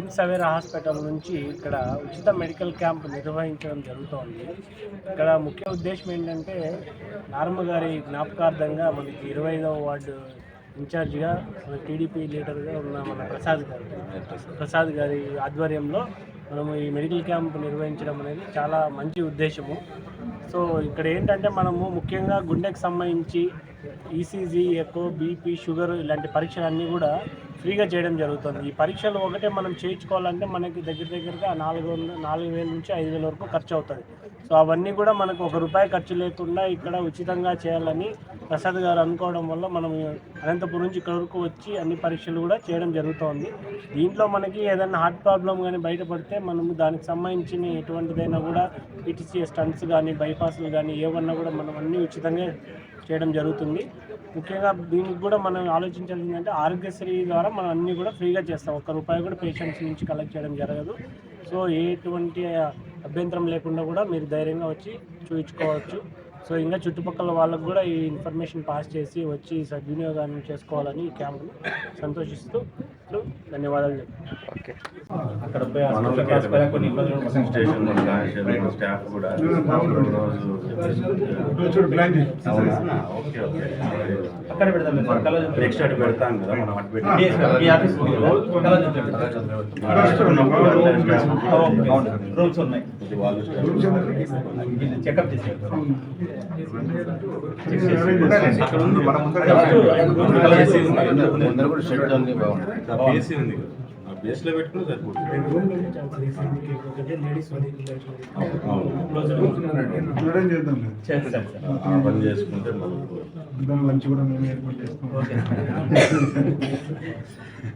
KIMS అవేరా hospital నుంచి ఇక్కడ ఉచిత మెడికల్ క్యాంప్ నిర్వహించడం జరుగుతోంది. ఇక్కడ ముఖ్య ఉద్దేశం ఏంటంటే నార్మ గారి జ్ఞాపకార్థంగా మనకి ఇరవై ఐదవ వార్డు ఇన్ఛార్జిగా మన టీడీపీ లీడర్గా ఉన్న మన ప్రసాద్ గారు. ప్రసాద్ గారి ఆధ్వర్యంలో మనము ఈ మెడికల్ క్యాంప్ నిర్వహించడం అనేది చాలా మంచి ఉద్దేశము. సో ఇక్కడ ఏంటంటే మనము ముఖ్యంగా గుండెకు సంబంధించి ఈసీజీ ఎకో బీపీ షుగర్ ఇలాంటి పరీక్షలు అన్నీ కూడా ఫ్రీగా చేయడం జరుగుతుంది. ఈ పరీక్షలు ఒకటే మనం చేయించుకోవాలంటే మనకి దగ్గర దగ్గరగా నాలుగు వందల నాలుగు వేల నుంచి ఐదు వేల వరకు ఖర్చు అవుతుంది. సో అవన్నీ కూడా మనకు ఒక రూపాయి ఖర్చు లేకుండా ఇక్కడ ఉచితంగా చేయాలని ప్రసాద్ గారు అనుకోవడం వల్ల మనం అనంతపురం నుంచి ఇక్కడ వరకు వచ్చి అన్ని పరీక్షలు కూడా చేయడం జరుగుతోంది. దీంట్లో మనకి ఏదైనా హార్ట్ ప్రాబ్లం కానీ బయటపడితే మనము దానికి సంబంధించిన ఎటువంటిదైనా కూడా ఈటీసీ స్టంట్స్ కానీ బైపాస్లు కానీ ఏమన్నా కూడా మనం అన్నీ ఉచితంగా చేయడం జరుగుతుంది. ముఖ్యంగా దీనికి కూడా మనం ఆలోచించాల్సింది అంటే ఆరోగ్యశ్రీ ద్వారా మనం అన్నీ కూడా ఫ్రీగా చేస్తాం. ఒక్క రూపాయి కూడా పేషెంట్స్ నుంచి కలెక్ట్ చేయడం జరగదు. సో ఎటువంటి అభ్యంతరం లేకుండా కూడా మీరు ధైర్యంగా వచ్చి చూయించుకోవచ్చు. సో ఇంకా చుట్టుపక్కల వాళ్ళకు కూడా ఈ ఇన్ఫర్మేషన్ పాస్ చేసి వచ్చి సద్వినియోగాన్ని చేసుకోవాలని ఈ క్యాంపును సంతోషిస్తూ ధన్యవాదాలు చెప్తున్నాను ఓకే అక్కడ కొన్ని ఇబ్బందులు. స్టేషన్ స్టాఫ్ కూడా? ఓకే ఓకే అక్కడ. నెక్స్ట్ అటు పెడతాం కదా మనం అటు పెట్టి ఆఫీస్. రూమ్స్ ఉన్నాయి చెకప్ చేసి అక్కడ ఉంది, మన ముందర షెడ్ బేసి ఉంది ఆ బేస్లో పెట్టుకుని సరిపోతుంది. చూడడం చేద్దాం చేస్తాం సార్ ఆ పని చేసుకుంటే మనకు లంచ్ కూడా మేము ఏర్పాటు చేస్తాం.